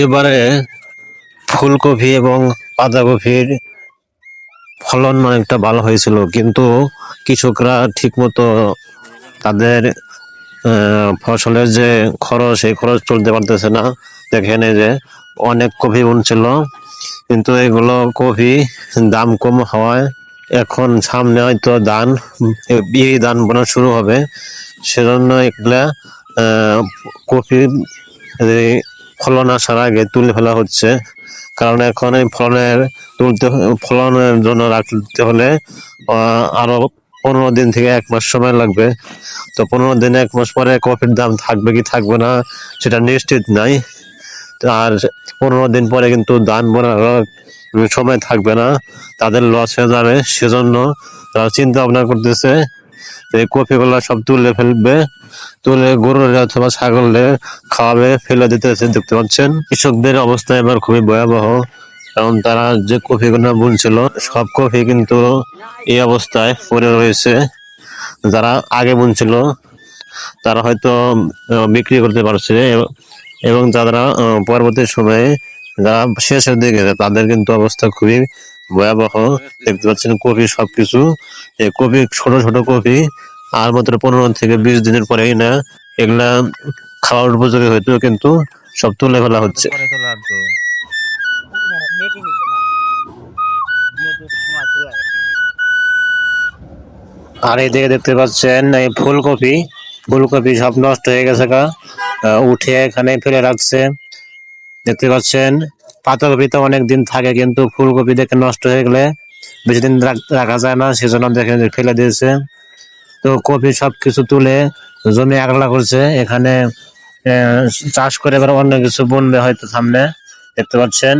এবারে ফুলকপি এবং বাঁধাকপির ফলন অনেকটা ভালো হয়েছিল, কিন্তু কৃষকরা ঠিকমতো তাদের ফসলের যে খরচ, সেই খরচ চলতে পারতেছে না। দেখেন এই যে অনেক কপি বুনছিল কিন্তু এগুলো কপি দাম কম হওয়ায় এখন সামনে হয়তো ধান বিয়ে ধান বোনা শুরু হবে। সেজন্য এগুলা কপি, এই ফলন আসার আগে তুলে ফেলা হচ্ছে। কারণ এখন এই ফলনের তুলতে, ফলনের জন্য রাখতে হলে আরও পনেরো দিন থেকে এক মাস সময় লাগবে। তো পনেরো দিন, এক মাস পরে কফির দাম থাকবে কি থাকবে না, সেটা নিশ্চিত নাই। আর পনেরো দিন পরে কিন্তু ধান বোনার সময় থাকবে না, তাদের লস হয়ে যাবে। সেজন্য তারা চিন্তা ভাবনা করতেছে এই কপিগুলো সব তুলে ফেলবে, তুলে গরুর অথবা ছাগলে খাওয়াবে, ফেলে দিতেছে দেখতে পাচ্ছেন। কৃষকদের অবস্থা এবার খুবই ভয়াবহ, কারণ তারা যে কফিগুলো বুনছিল, সব কফি কিন্তু এই অবস্থায় পড়ে রয়েছে। যারা আগে বুনছিল, তারা হয়তো বিক্রি করতে পারছে। এব- এবং যারা পরবর্তী সময়ে যারা শেষের দিকে তাদের কিন্তু অবস্থা খুবই ভয়াবহ। দেখতে পাচ্ছেন কপি সবকিছু। এই কপি ছোট ছোট কপি আর মাত্র পনেরো থেকে বিশ দিনের পরেই না এগুলা খাওয়ার উপযোগী হইতো কিন্তু সব তুলে ফেলা হচ্ছে। পরে আর এদিকে দেখতে পাচ্ছেন এই ফুলকপি ফুলকপি সব নষ্ট হয়ে গেছে গা। উঠে এখানে ফেলে রাখছে। দেখতে পাচ্ছেন পাতাকপি তো অনেক দিন থাকে কিন্তু ফুলকপি দেখে নষ্ট হয়ে গেলে বেশি দিন রাখা যায় না সেজন্য দেখে ফেলে দিয়েছে। তো কপি সব কিছু তুলে জমি আগলা করছে। এখানে চাষ করে এবার অন্য কিছু বনবে হয়তো সামনে। দেখতে পাচ্ছেন,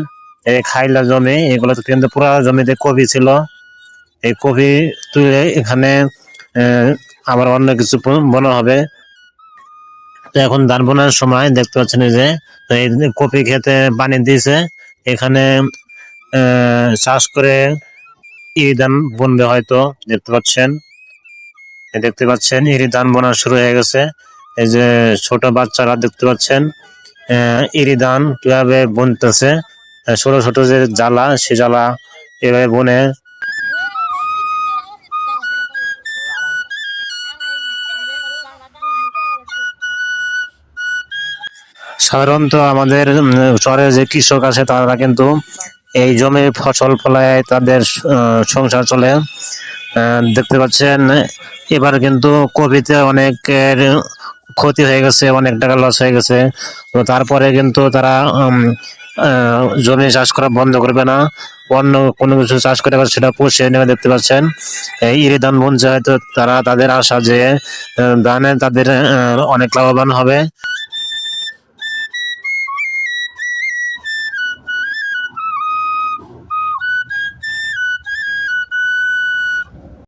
এই খাইলা জমি, এগুলো কিন্তু পুরা জমিতে কপি ছিল। এই কপি তুলে এখানে আবার অন্য কিছু বোনা হবে। তো এখন ধান বোনার সময়, দেখতে পাচ্ছেন যে এই কপি খেতে পানি দিয়েছে। এখানে চাষ করে ইরি ধান বুনবে হয়তো, দেখতে পাচ্ছেন। দেখতে পাচ্ছেন ইরি ধান বোনা শুরু হয়ে গেছে। এই যে ছোট বাচ্চারা দেখতে পাচ্ছেন ইরি ধান কীভাবে বুনতেছে ছোট ছোট যে জ্বালা, সে জ্বালা এভাবে বনে। সাধারণত আমাদের শহরে যে কৃষক আছে, তারা কিন্তু এই জমি ফসল ফলায় তাদের সংসার চলে। দেখতে পাচ্ছেন, এবার কিন্তু কপিতে অনেকের ক্ষতি হয়ে গেছে, অনেক টাকা লস হয়ে গেছে। তো তারপরে কিন্তু তারা জমি চাষ করা বন্ধ করবে না। অন্য কোনো কিছু চাষ করে সেটা পুষিয়ে নেবে, দেখতে পাচ্ছেন। ইরি ধান বুনছে হয়তো তারা তাদের আশা যে ধানে তাদের অনেক লাভবান হবে।